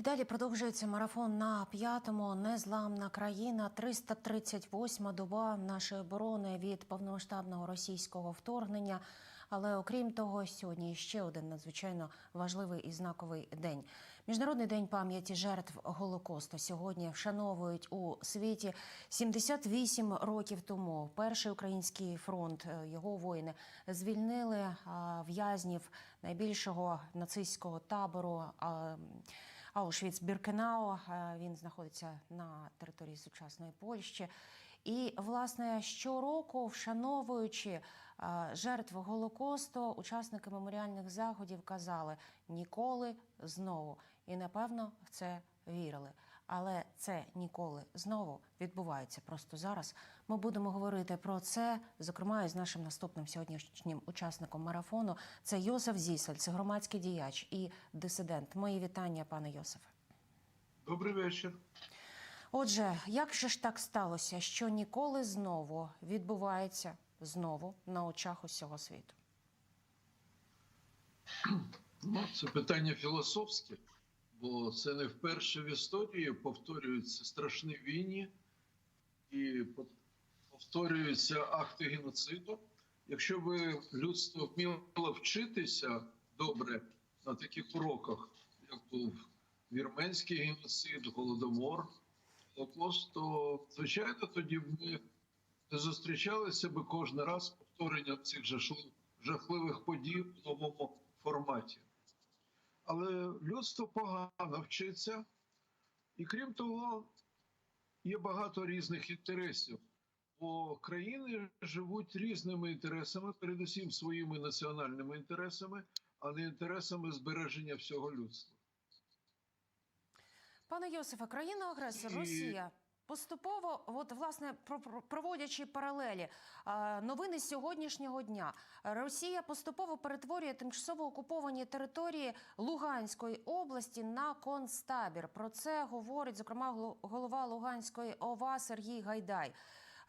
І далі продовжується марафон на п'ятому. Незламна країна, 338-ма доба нашої оборони від повномасштабного російського вторгнення. Але окрім того, сьогодні ще один надзвичайно важливий і знаковий день. Міжнародний день пам'яті жертв Голокосту. Сьогодні вшановують у світі 78 років тому. Перший український фронт е, його воїни звільнили в'язнів найбільшого нацистського табору. А, Аушвіц-Біркенау. Е, Він знаходиться на території сучасної Польщі. І, власне, щороку, вшановуючи е, жертв Голокосту, учасники меморіальних заходів казали ніколи знову. І, напевно, в це вірили. Але це ніколи знову відбувається. Просто зараз ми будемо говорити про це, зокрема, із нашим наступним сьогоднішнім учасником марафону. Це Йосиф Зісель, це громадський діяч і дисидент. Мої вітання, пане Йосифе. Добрий вечір. Отже, як же ж так сталося, що ніколи знову відбувається знову на очах усього світу? Ну, це питання філософське, бо це не вперше в історії повторюються страшні війни і повторюються акти геноциду. Якщо би людство вміло вчитися добре на таких уроках, як був вірменський геноцид, голодомор, Холокост, то звичайно тоді б ми не зустрічалися би кожен раз повторенням цих жахливих подій в новому форматі. Але людство погано вчиться, і крім того, є багато різних інтересів. Бо країни живуть різними інтересами, передусім своїми національними інтересами, а не інтересами збереження всього людства. Пане Йосифе, країна-агресор І- Росія. Поступово, от власне про- про- проводячи паралелі, новини сьогоднішнього дня, Росія поступово перетворює тимчасово окуповані території Луганської області на концтабір. Про це говорить зокрема голова Луганської ОВА Сергій Гайдай.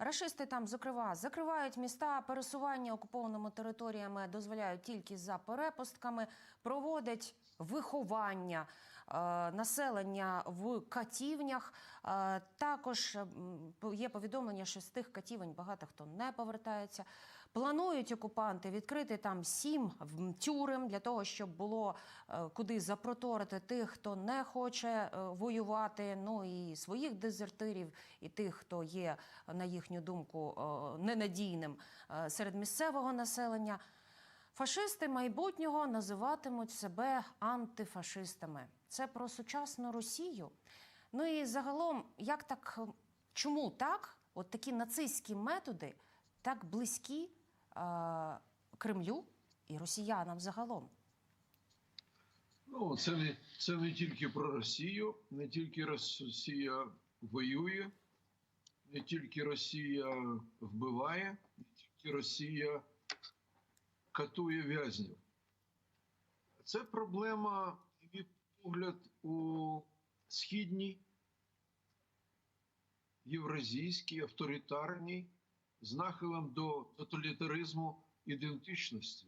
Рашисти там, зокрема, закривають міста, пересування окупованими територіями дозволяють тільки за перепустками, проводять виховання населення в катівнях. Е, також є повідомлення, що з тих катівень багато хто не повертається. Планують окупанти відкрити там сім тюрем для того, щоб було е, куди запроторити тих, хто не хоче е, воювати. Ну і своїх дезертирів, і тих, хто є, на їхню думку, е, ненадійним е, серед місцевого населення. Фашисти майбутнього називатимуть себе антифашистами. Це про сучасну Росію. Ну і загалом, як так, е, чому так? От такі нацистські методи так близькі е, Кремлю і росіянам загалом. Ну, це не, це не тільки про Росію, не тільки Росія воює, не тільки Росія вбиває, не тільки Росія катує в'язнів. Це проблема, мій погляд, у східній, євразійській, авторитарній, з нахилом до тоталітаризму ідентичності.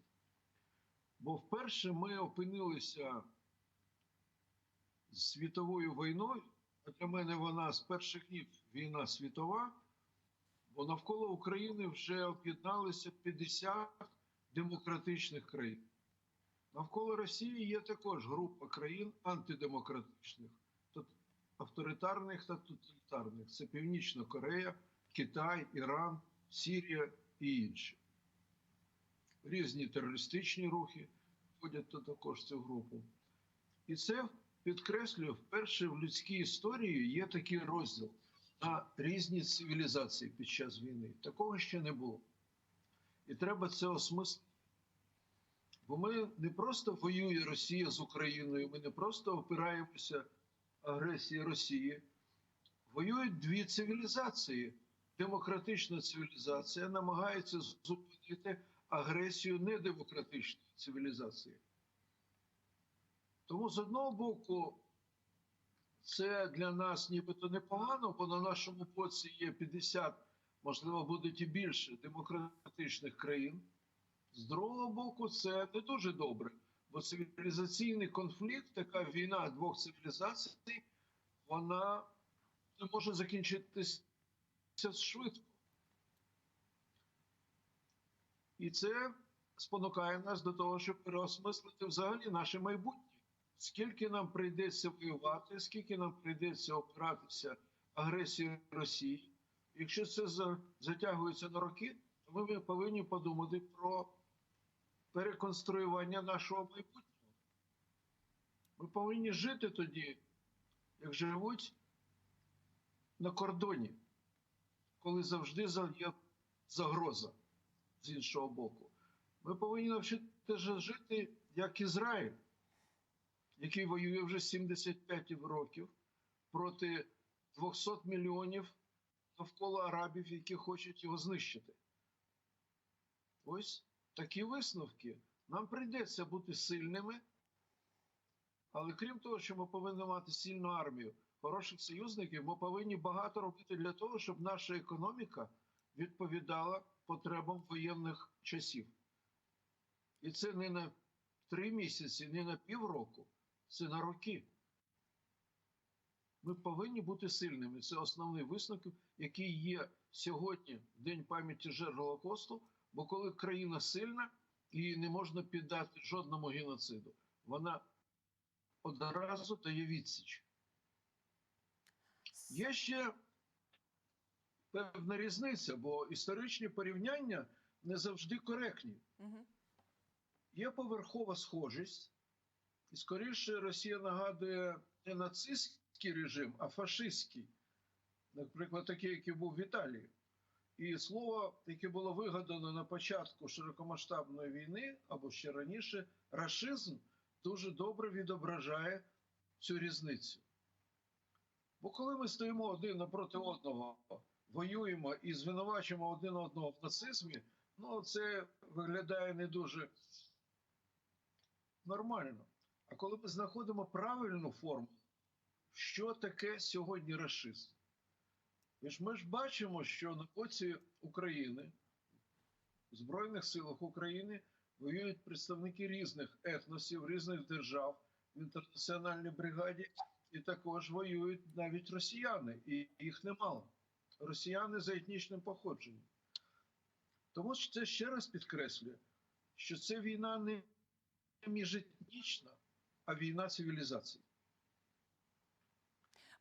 Бо вперше ми опинилися з світовою війною, а для мене вона з перших днів війна світова, бо навколо України вже об'єдналися 50 демократичних країн. Навколо Росії є також група країн антидемократичних, авторитарних та тоталітарних. Це Північна Корея, Китай, Іран, Сірія і інші. Різні терористичні рухи входять також в цю групу. І це підкреслює, вперше в людській історії є такий розділ на різні цивілізації під час війни. Такого ще не було. І треба це осмислити. Бо ми не просто воює Росія з Україною, ми не просто опираємося агресії Росії. Воюють дві цивілізації. Демократична цивілізація намагається зупинити агресію недемократичної цивілізації. Тому з одного боку, це для нас нібито непогано, бо на нашому боці є 50, можливо, будуть і більше демократичних країн. З другого боку, це не дуже добре, Бо цивілізаційний конфлікт, така війна двох цивілізацій, вона не може закінчитися швидко. І це спонукає нас до того, щоб переосмислити взагалі наше майбутнє. Скільки нам прийдеться воювати, скільки нам прийдеться опиратися агресії Росії. Якщо це затягується на роки, то ми повинні подумати про переконструювання нашого майбутнього. Ми повинні жити тоді, як живуть на кордоні, коли завжди є загроза з іншого боку. Ми повинні навчитися жити як Ізраїль, який воює вже 75 років проти 200 мільйонів навколо арабів, які хочуть його знищити. Ось такі висновки. Нам прийдеться бути сильними, але крім того, що ми повинні мати сильну армію, хороших союзників, ми повинні багато робити для того, щоб наша економіка відповідала потребам воєнних часів. І це не на три місяці, не на півроку, це на роки. Ми повинні бути сильними. Це основний висновок, який є сьогодні, в День пам'яті жертв Голокосту, бо коли країна сильна, її не можна піддати жодному геноциду. Вона одразу дає відсіч. Є ще певна різниця, бо історичні порівняння не завжди коректні. Є поверхова схожість, і скоріше Росія нагадує не нацистський режим, а фашистський, наприклад, такий, який був в Італії. І слово, яке було вигадано на початку широкомасштабної війни або ще раніше, рашизм дуже добре відображає цю різницю. Бо коли ми стоїмо один напроти одного, воюємо і звинувачуємо один одного в нацизмі, ну це виглядає не дуже нормально. А коли ми знаходимо правильну форму, що таке сьогодні расизм? І ж ми ж бачимо, що на боці України, в Збройних силах України воюють представники різних етносів, різних держав в інтернаціональній бригаді, і також воюють навіть росіяни, і їх немало. Росіяни за етнічним походженням. Тому що це ще раз підкреслює, що це війна не міжетнічна, а війна цивілізацій.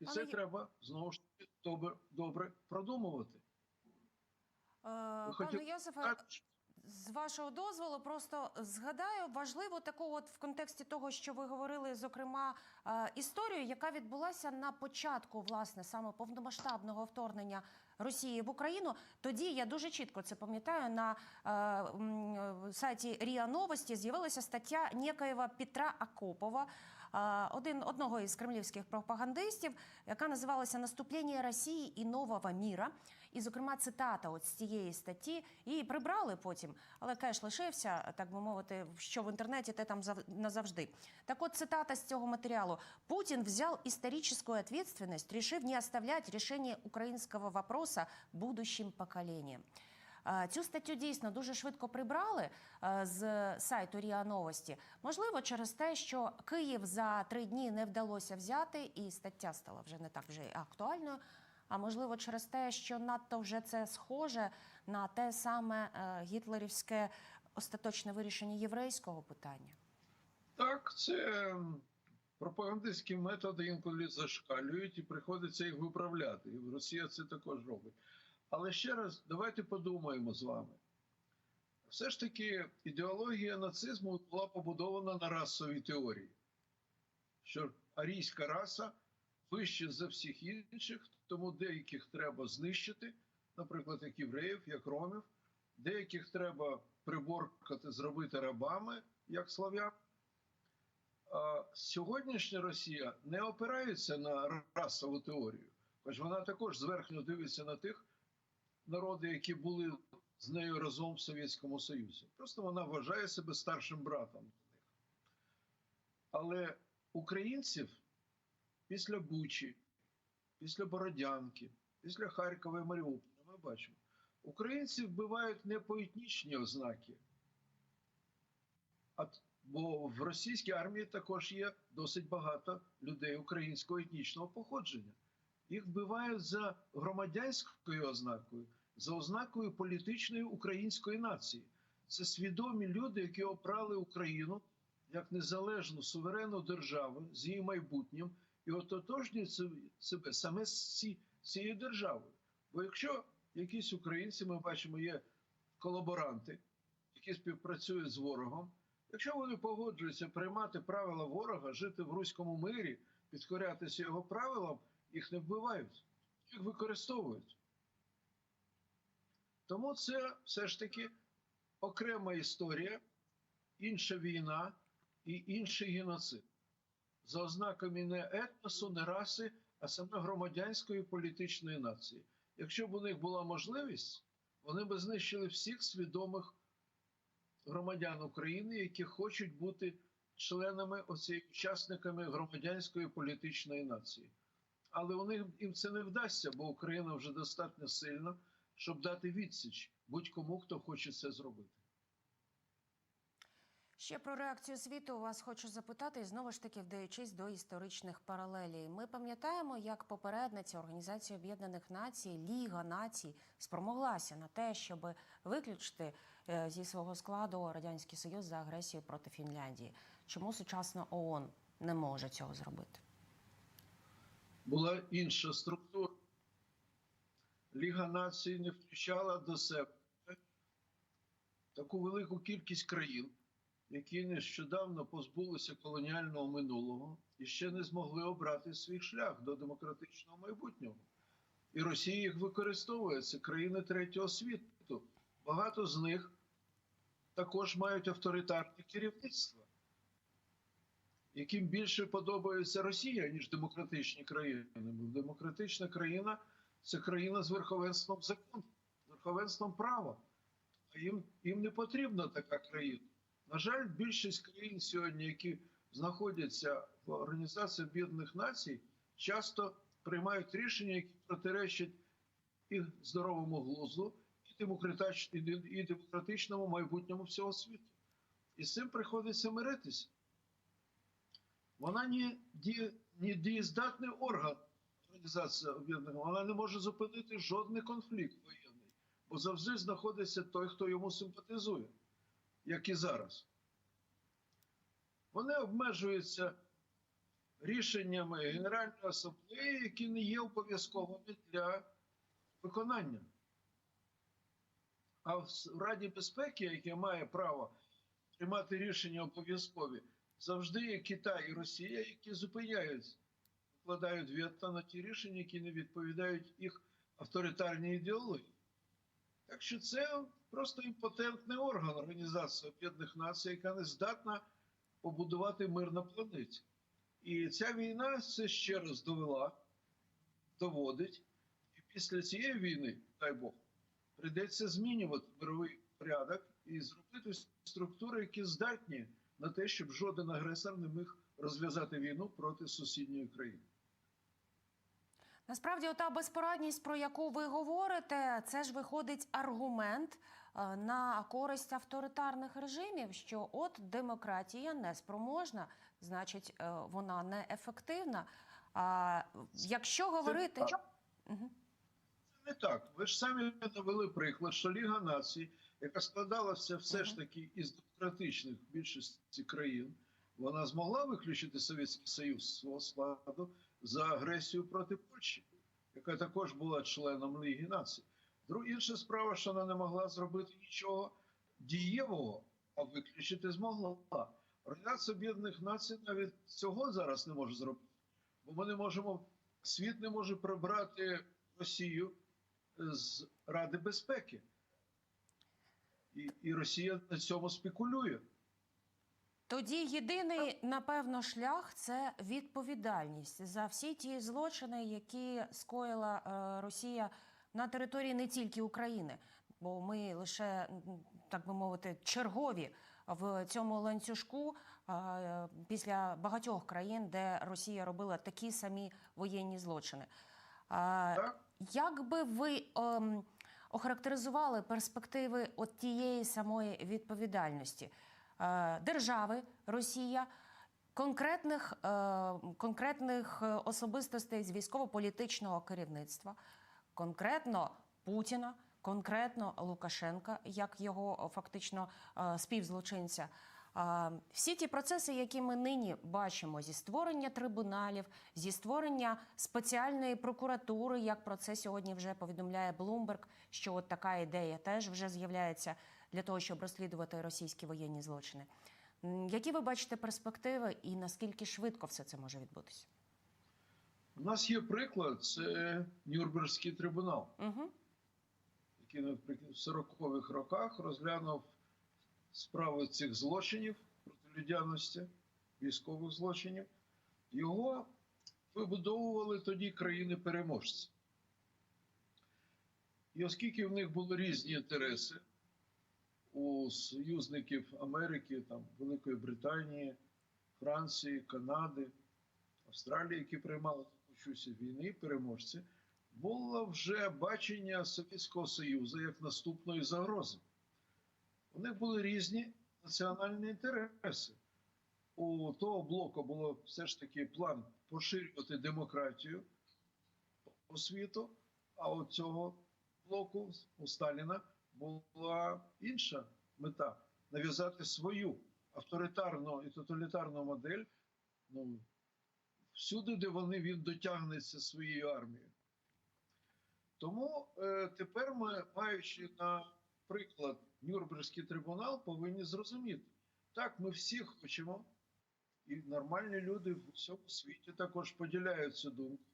І це Ю- треба знову ж таки добре, добре продумувати. Е, Ви Пане Йосифе, з вашого дозволу, просто згадаю важливо таку, от в контексті того, що ви говорили, зокрема, е, історію, яка відбулася на початку власне саме повномасштабного вторгнення Росії в Україну. Тоді я дуже чітко це пам'ятаю. На е, е, сайті Ріа Новості з'явилася стаття некоєва Петра Акопова. Один одного із кремлівських пропагандистів, яка називалася Наступлення Росії і нового міра. І, зокрема, цитата от з цієї статті її прибрали потім, але кеш лишився, так би мовити, що в інтернеті, те там зав- назавжди. Так от цитата з цього матеріалу. Путин взял историческую ответственность, решив не оставлять решение украинского вопроса будущим поколениям. Цю статтю дійсно дуже швидко прибрали з сайту Ріа Новості. Можливо, через те, що Київ за три дні не вдалося взяти, і стаття стала вже не так вже актуальною. А можливо, через те, що надто вже це схоже на те саме е, гітлерівське остаточне вирішення єврейського питання. Так, це пропагандистські методи інколи зашкалюють і приходиться їх виправляти. І Росія це також робить. Але ще раз, давайте подумаємо з вами. Все ж таки, ідеологія нацизму була побудована на расовій теорії, що арійська раса вища за всіх інших, тому деяких треба знищити, наприклад, як євреїв, як ромів, деяких треба приборкати, зробити рабами, як слав'ян. А сьогоднішня Росія не опирається на расову теорію, хоч вона також зверхньо дивиться на тих народи, які були з нею разом в Совєтському Союзі. Просто вона вважає себе старшим братом. Але українців після Бучі, після Бородянки, після Харкова і Маріуполя ми бачимо, українців вбивають не по етнічні ознаки, а Бо в російській армії також є досить багато людей українського етнічного походження. Їх вбивають за громадянською ознакою, за ознакою політичної української нації. Це свідомі люди, які обрали Україну як незалежну суверенну державу з її майбутнім і ототожнюють себе саме з цією державою. Бо якщо якісь українці, ми бачимо, є колаборанти, які співпрацюють з ворогом, якщо вони погоджуються приймати правила ворога, жити в руському мирі, підкорятися його правилам, їх не вбивають, їх використовують. Тому це все ж таки окрема історія, інша війна і інший геноцид. За ознаками не етносу, не раси, а саме громадянської політичної нації. Якщо б у них була можливість, вони б знищили всіх свідомих громадян України, які хочуть бути членами оцієї учасниками громадянської політичної нації. Але них їм це не вдасться, бо Україна вже достатньо сильна, щоб дати відсіч будь-кому, хто хоче це зробити. Ще про реакцію світу вас хочу запитати, і знову ж таки вдаючись до історичних паралелій. Ми пам'ятаємо, як попередниця Організації Об'єднаних Націй, Ліга Націй, спромоглася на те, щоб виключити е, зі свого складу Радянський Союз за агресію проти Фінляндії. Чому сучасна ООН не може цього зробити? Була інша структура. Ліга націй не включала до себе таку велику кількість країн, які нещодавно позбулися колоніального минулого і ще не змогли обрати свій шлях до демократичного майбутнього. І Росія їх використовує. Це країни третього світу. Багато з них також мають авторитарне керівництво яким більше подобається Росія, ніж демократичні країни. Бо демократична країна це країна з верховенством закону, з верховенством права. А їм, їм не потрібна така країна. На жаль, більшість країн сьогодні, які знаходяться в Організації Об'єднаних Націй, часто приймають рішення, які протиречать і здоровому глузду, і демократич- і демократичному майбутньому всього світу. І з цим приходиться миритися. Вона не, не дієздатний орган Організації Об'єднаних, вона не може зупинити жодний конфлікт воєнний, бо завжди знаходиться той, хто йому симпатизує, як і зараз. Вони обмежуються рішеннями Генеральної асамблеї, які не є обов'язковими для виконання. А в Раді безпеки, яке має право приймати рішення обов'язкові, завжди є Китай і Росія, які зупиняють, вкладають вето на ті рішення, які не відповідають їх авторитарній ідеології. Так що це просто імпотентний орган Організації Об'єднаних Націй, яка не здатна побудувати мир на планеті. І ця війна це ще раз довела, доводить. І після цієї війни, дай Бог, прийдеться змінювати мировий порядок і зробити структури, які здатні на те, щоб жоден агресор не міг розв'язати війну проти сусідньої країни. Насправді, ота безпорадність, про яку ви говорите, це ж виходить аргумент е, на користь авторитарних режимів, що от демократія неспроможна, значить, е, вона неефективна. А якщо говорити. Мгм. Не так. Ви ж самі навели приклад, що Ліга націй, яка складалася все ж таки із демократичних більшості країн, вона змогла виключити Совєтський Союз з свого складу за агресію проти Польщі, яка також була членом Ліги націй. Друга інша справа, що вона не могла зробити нічого дієвого, а виключити змогла. Організація Об'єднаних Націй навіть цього зараз не може зробити. Бо ми не можемо, світ не може прибрати Росію з Ради безпеки. І, і Росія на цьому спекулює. тоді єдиний, напевно, шлях це відповідальність за всі ті злочини, які скоїла е, Росія на території не тільки України, бо ми лише так би мовити чергові в цьому ланцюжку е, після багатьох країн, де Росія робила такі самі воєнні злочини. Так? Як би ви ем, охарактеризували перспективи от тієї самої відповідальності? е, держави Росія. Конкретних, е, конкретних е, особистостей з військово-політичного керівництва, конкретно Путіна, конкретно Лукашенка, як його е, фактично е, співзлочинця. Всі ті процеси, які ми нині бачимо, зі створення трибуналів, зі створення спеціальної прокуратури, як про це сьогодні вже повідомляє Блумберг, що от така ідея теж вже з'являється для того, щоб розслідувати російські воєнні злочини. Які ви бачите перспективи і наскільки швидко все це може відбутися? У нас є приклад, це Нюрнберзький трибунал, Угу. який наприклад, в 40-х роках розглянув справи цих злочинів проти людяності, військових злочинів. Його вибудовували тоді країни-переможці. І оскільки в них були різні інтереси у союзників Америки, там, Великої Британії, Франції, Канади, Австралії, які приймали участь війни, переможці, було вже бачення Совєтського Союзу як наступної загрози. У них були різні національні інтереси. У того блоку було все ж таки план поширювати демократію по світу, а у цього блоку у Сталіна була інша мета нав'язати свою авторитарну і тоталітарну модель ну, всюди, де вони він дотягнеться своєю армією. Тому е, тепер ми, маючи на приклад Нюрнберзький трибунал, повинні зрозуміти, так, ми всі хочемо, і нормальні люди в усьому світі також поділяють цю думку,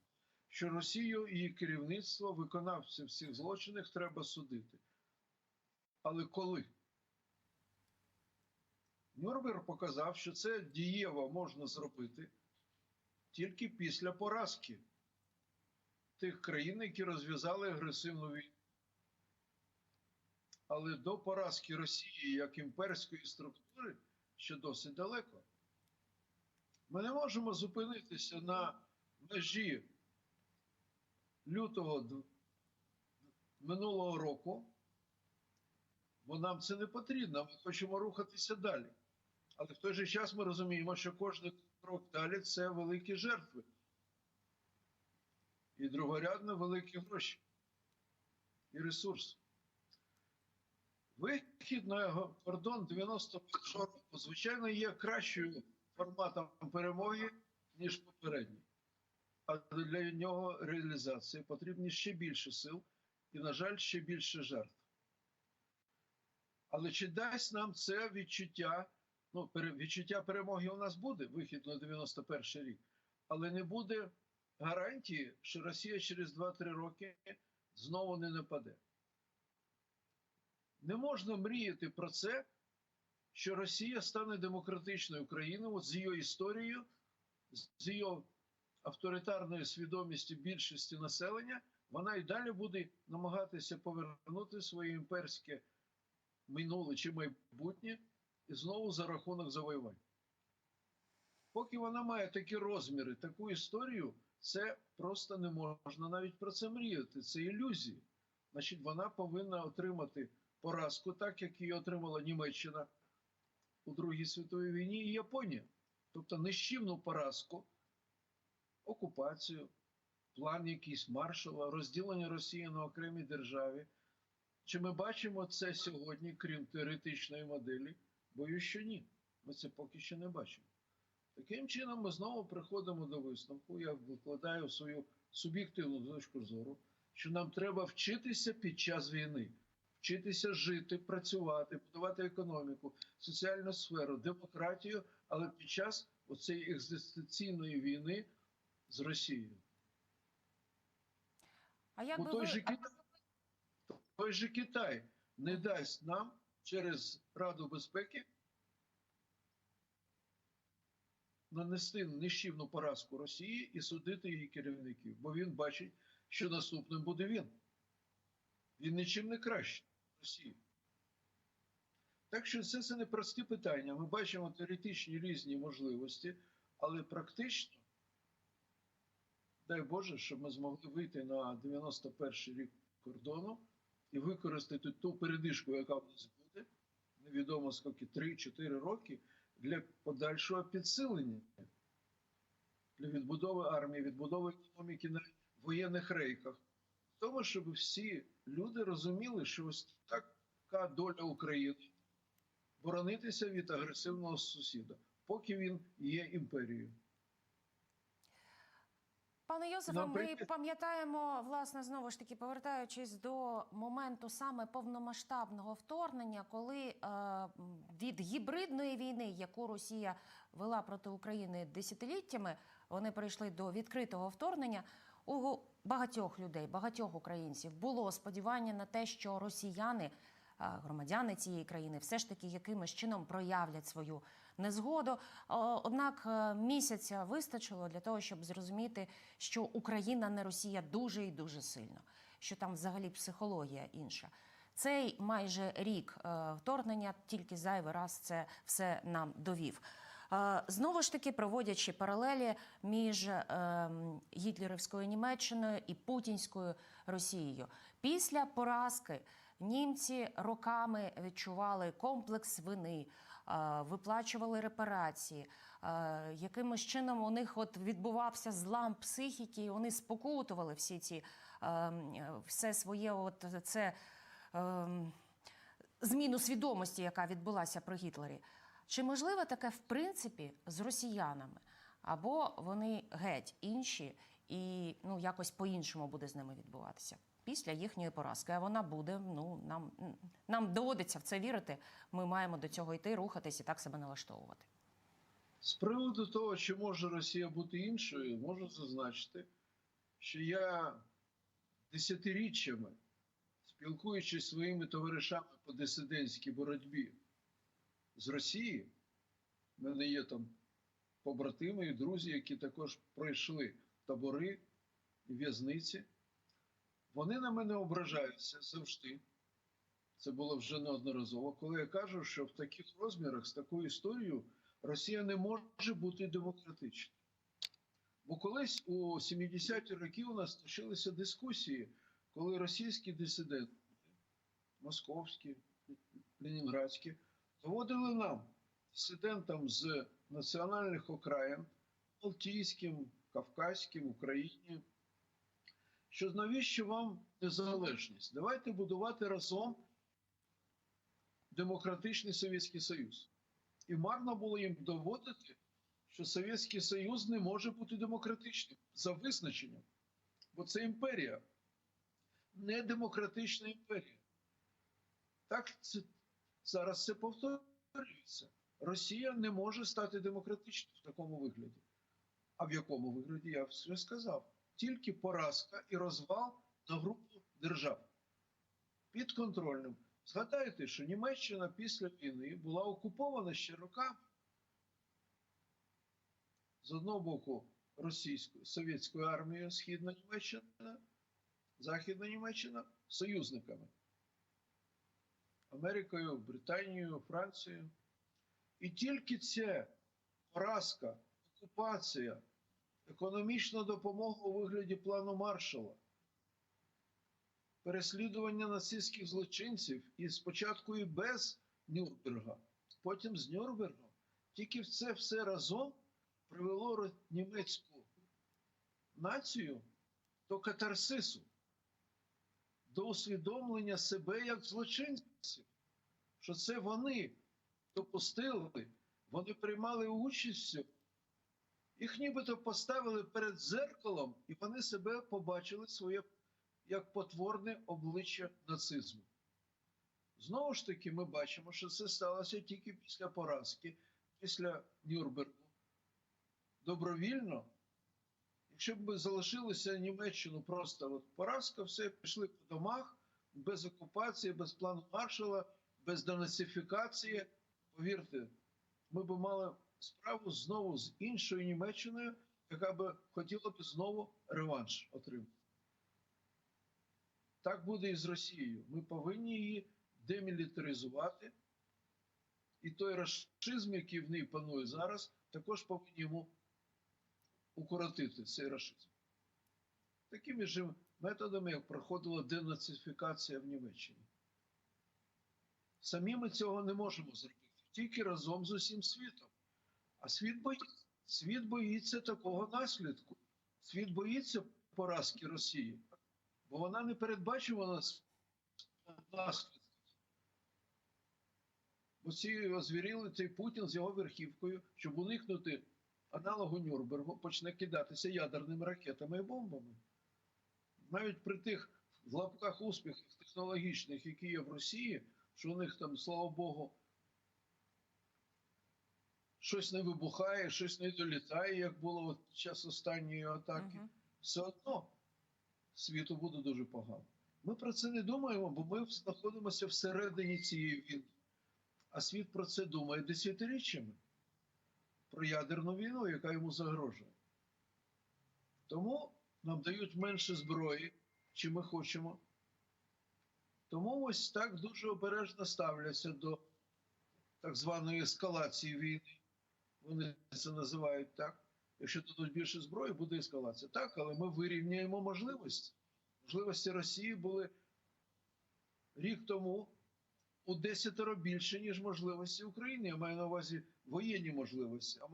що Росію і її керівництво, виконавців всіх злочинів, треба судити. Але коли? Нюрнберг показав, що це дієво можна зробити тільки після поразки тих країн, які розв'язали агресивну війну. Але до поразки Росії як імперської структури ще досить далеко. Ми не можемо зупинитися на межі лютого минулого року, бо нам це не потрібно. Ми хочемо рухатися далі. Але в той же час ми розуміємо, що кожен крок далі це великі жертви. І другорядно великі гроші і ресурси. Вихід на його кордон 91 року, звичайно, є кращою форматом перемоги, ніж попередній. А для нього реалізації потрібні ще більше сил і, на жаль, ще більше жертв. Але чи дасть нам це відчуття? Ну, відчуття перемоги у нас буде, вихід на 91 рік, але не буде гарантії, що Росія через 2-3 роки знову не нападе. Не можна мріяти про це, що Росія стане демократичною країною з її історією, з її авторитарною свідомістю більшості населення, вона і далі буде намагатися повернути своє імперське минуле чи майбутнє і знову за рахунок завоювань. Поки вона має такі розміри, таку історію, це просто не можна навіть про це мріяти. Це ілюзії. Значить, вона повинна отримати поразку, так як її отримала Німеччина у Другій світовій війні і Японія. Тобто нищівну поразку, окупацію, план якийсь маршала, розділення Росії на окремі державі. Чи ми бачимо це сьогодні, крім теоретичної моделі? Боюсь, що ні. Ми це поки що не бачимо. Таким чином, ми знову приходимо до висновку. Я викладаю свою суб'єктивну точку зору, що нам треба вчитися під час війни, вчитися жити, працювати, будувати економіку, соціальну сферу, демократію, але під час оцеї екзистенційної війни з Росією. А як Бо би той ви... же Китай, той же Китай не дасть нам через Раду безпеки нанести нищівну поразку Росії і судити її керівників, бо він бачить, що наступним буде він. Він нічим не краще Росії. Так що це, це не прості питання. Ми бачимо теоретичні різні можливості, але практично, дай Боже, щоб ми змогли вийти на 91 рік кордону і використати ту передишку, яка в нас буде, невідомо скільки 3-4 роки для подальшого підсилення, для відбудови армії, відбудови економіки на воєнних рейках. В тому, щоб всі люди розуміли, що ось така доля України боронитися від агресивного сусіда, поки він є імперією. Пане Йосифе, ми пам'ятаємо, власне, знову ж таки, повертаючись до моменту саме повномасштабного вторгнення, коли е, від гібридної війни, яку Росія вела проти України десятиліттями, вони перейшли до відкритого вторгнення. У багатьох людей, багатьох українців було сподівання на те, що росіяни, е, громадяни цієї країни, все ж таки якимось чином проявлять свою незгоду. Однак е, місяця вистачило для того, щоб зрозуміти, що Україна не Росія дуже і дуже сильно, що там взагалі психологія інша. Цей майже рік е, вторгнення тільки зайвий раз це все нам довів. Знову ж таки, проводячи паралелі між ем, гітлерівською Німеччиною і путінською Росією. Після поразки німці роками відчували комплекс вини, виплачували репарації. Якимось чином у них от відбувався злам психіки, і вони спокутували всі ці ем, все своє, от це ем, зміну свідомості, яка відбулася при Гітлері. Чи можливо таке в принципі з росіянами? Або вони геть інші, і ну якось по-іншому буде з ними відбуватися після їхньої поразки. А вона буде. Ну нам, нам доводиться в це вірити. Ми маємо до цього йти, рухатись і так себе налаштовувати. З приводу того, чи може Росія бути іншою, можу зазначити, що я десятиріччями, спілкуючись зі своїми товаришами по дисидентській боротьбі з Росії, в мене є там побратими і друзі, які також пройшли табори і в'язниці. Вони на мене ображаються завжди. Це було вже неодноразово, коли я кажу, що в таких розмірах з такою історією Росія не може бути демократичною. Бо колись у 70-ті роки у нас точилися дискусії, коли російські дисиденти, московські, ленінградські, доводили нам, дисидентам з національних окраїн, Балтійським, Кавказьким, Україні, що навіщо вам незалежність? Давайте будувати разом демократичний Совєтський Союз. І марно було їм доводити, що Совєтський Союз не може бути демократичним за визначенням. Бо це імперія, не демократична імперія. Так це, зараз це повторюється. Росія не може стати демократичною в такому вигляді. А в якому вигляді я вже сказав? Тільки поразка і розвал на групу держав підконтрольним. Згадайте, що Німеччина після війни була окупована ще роками. З одного боку, російською совєтською армією Східна Німеччина, Західна Німеччина союзниками Америкою, Британією, Францією. І тільки ця поразка, окупація, економічна допомога у вигляді плану Маршала переслідування нацистських злочинців і спочатку і без Нюрнберга, потім з Нюрнбергом, тільки це все разом привело німецьку націю до катарсису, до усвідомлення себе як злочинців, що це вони допустили, вони приймали участь. Їх нібито поставили перед зеркалом, і вони себе побачили своє як потворне обличчя нацизму. Знову ж таки, ми бачимо, що це сталося тільки після поразки, після Нюрнбергу. Добровільно, якщо б ми залишилися Німеччину просто от поразка, все пішли по домах, без окупації, без плану маршала, без денацифікації, повірте, ми б мали справу знову з іншою Німеччиною, яка б хотіла б знову реванш отримати. Так буде і з Росією. Ми повинні її демілітаризувати. І той расизм, який в ній панує зараз, також повинні йому укоротити цей расизм. Такими ж методами, як проходила денацифікація в Німеччині. Самі ми цього не можемо зробити, тільки разом з усім світом. А світ боїться, світ боїться такого наслідку. Світ боїться поразки Росії, бо вона не передбачувана з наслідків. Бо ці озвіріли цей Путін з його верхівкою, щоб уникнути аналогу Нюрнбергу, почне кидатися ядерними ракетами і бомбами. Навіть при тих в лапках успіхах технологічних, які є в Росії, що у них там, слава Богу, щось не вибухає, щось не долітає, як було під час останньої атаки, Мгм. все одно світу буде дуже погано. Ми про це не думаємо, бо ми знаходимося всередині цієї війни. А світ про це думає десятиріччями про ядерну війну, яка йому загрожує. Тому нам дають менше зброї, чи ми хочемо. Тому ось так дуже обережно ставляться до так званої ескалації війни. Вони це називають так. Якщо дадуть більше зброї, буде ескалація. Так, але ми вирівняємо можливості. Можливості Росії були рік тому у десятеро більше, ніж можливості України. Я маю на увазі воєнні можливості, а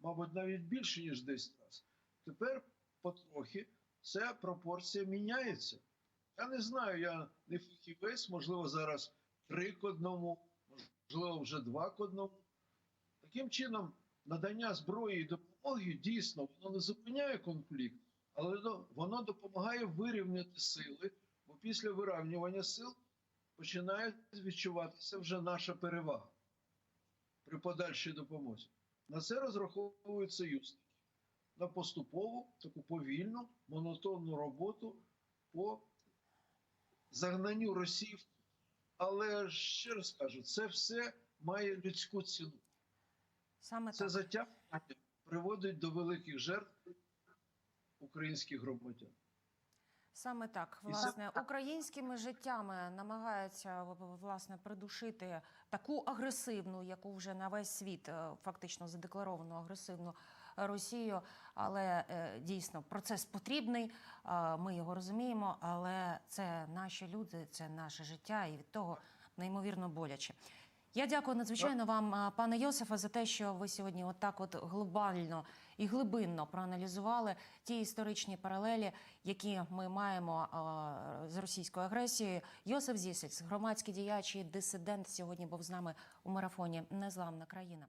мабуть, навіть, більше, ніж 10 разів. Тепер потрохи ця пропорція міняється. Я не знаю, я не фахівець, можливо, зараз три к одному, можливо, вже два к одному. Таким чином, надання зброї і допомоги дійсно воно не зупиняє конфлікт, але воно- допомагає вирівняти сили, бо після вирівнювання сил починає відчуватися вже наша перевага при подальшій допомозі. На це розраховують союзники на поступову, таку повільну, монотонну роботу по загнанню Росії. Але ще раз кажу, це все має людську ціну. Саме Це так. затягнення приводить до великих жертв українських громадян. Саме так, власне, українськими життями намагаються власне придушити таку агресивну, яку вже на весь світ е, фактично задекларовану агресивну Росію. Але е, дійсно процес потрібний. е, Ми його розуміємо, але це наші люди, це наше життя, і від того неймовірно боляче. Я дякую надзвичайно вам, пане Йосифе, за те, що ви сьогодні отак от глобально і глибинно проаналізували ті історичні паралелі, які ми маємо з російською агресією. Йосиф Зісельц, громадський діяч і дисидент, сьогодні був з нами у марафоні Незламна країна.